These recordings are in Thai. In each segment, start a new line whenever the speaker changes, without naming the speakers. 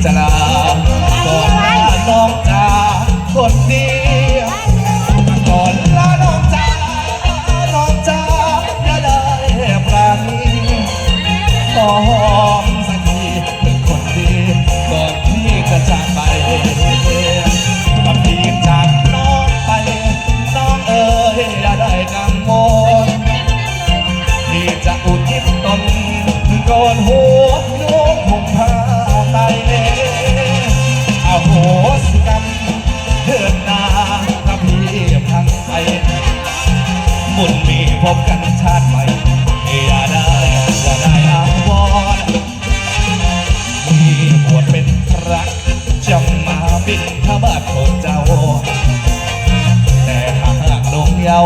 再来 บกันชาติใหม่เอดได้จะได้อาวรมีบวชเป็นพระจำมาบิดพระบาทของเจ้า แต่หากลงเยา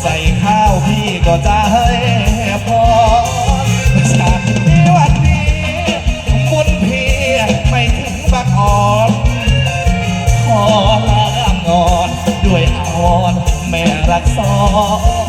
ใส่ข้าวพี่ก็จะให้พอชาติวันนี้คุณพี่ไม่ถึงบักอ่อนขอลางอนด้วยอ่อนแม่รักซอน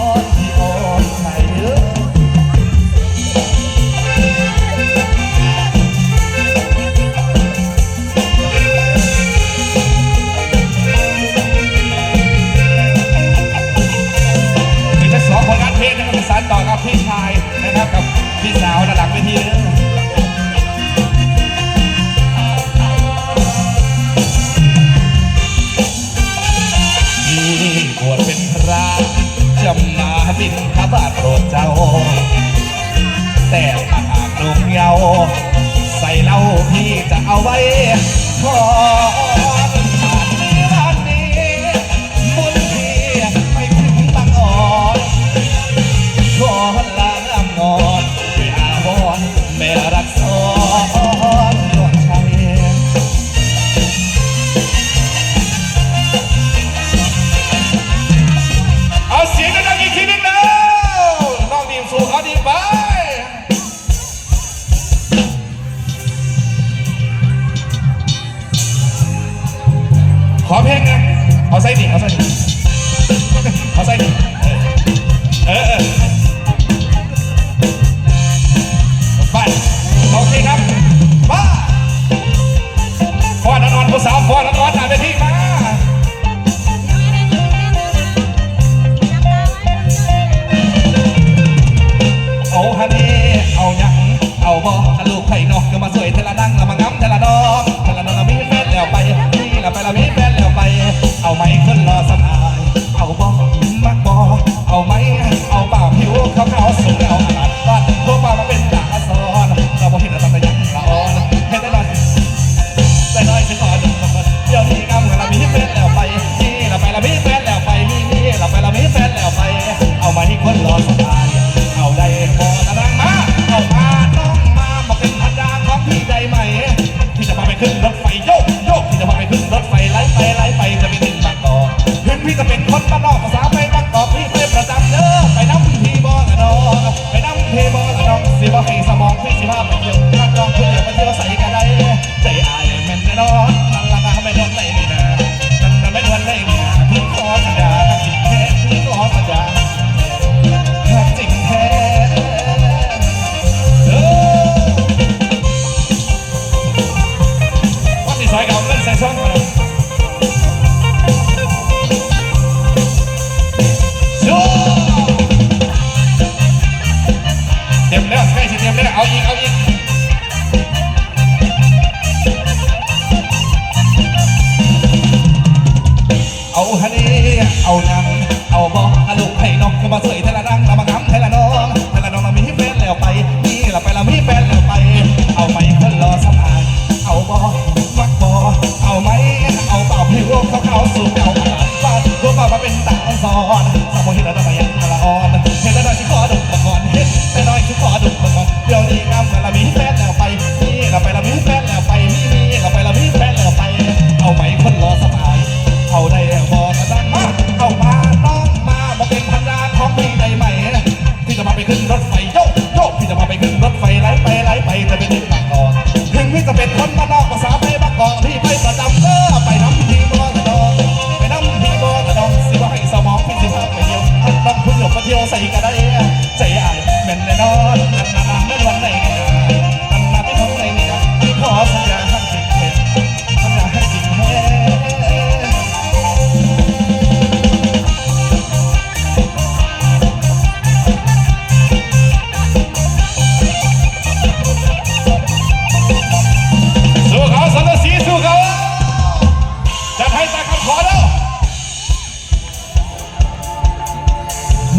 Oh. เพลงนะเอาไส้ดิเอาไส้ดิเอาไส้ดิ เอาไม้ขึ้นรอสัก เอานังเอาบอกฮัลุกลไข่น้องก็มาสวยเทละรังเรามากำเทละน้องเทละน้องเรามีแฟนแล้วไปนี่เราไปเรามีแฟนแล้วไป เอาไหมคนรอสำอางเอาบอกมักบอเอาไหมเอาเปล่าผิวเขาเขาสูงเอาปากบ้านรวมปล่ามาเป็นตาซอน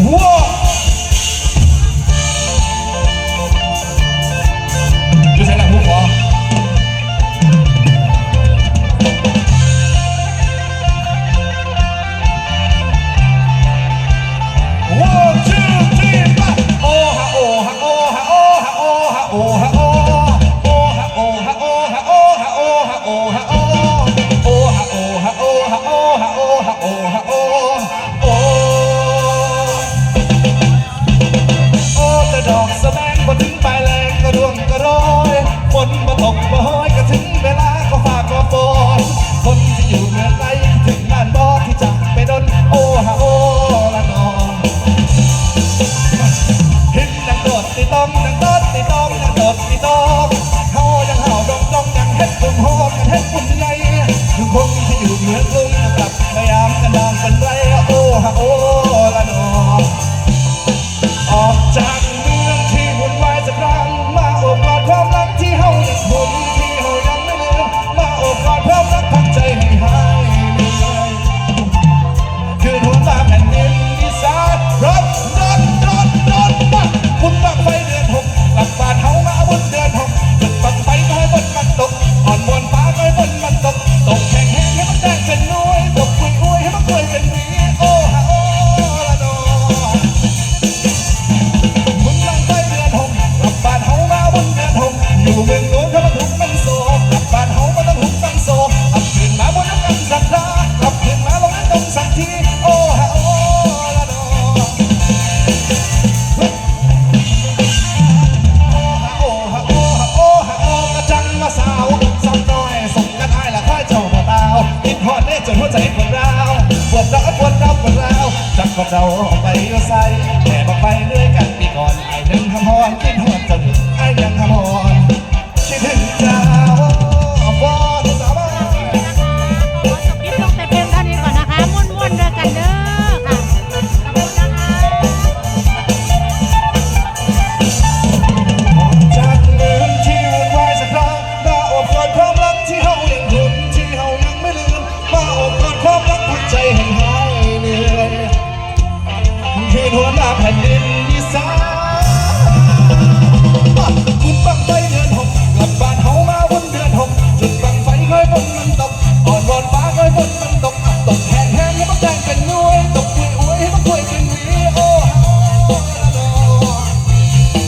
Whoa! สแบงบ่ถึงปลายแรงก็ร่วงก็ร้อยฝนบ่ตกบ่ห้อยก็ถึงเวลาก็ฝากก็ปอนคนที่อยู่เมืองไกลถึงบ้านบ่ที่จะไปดนโอฮาโอละนอง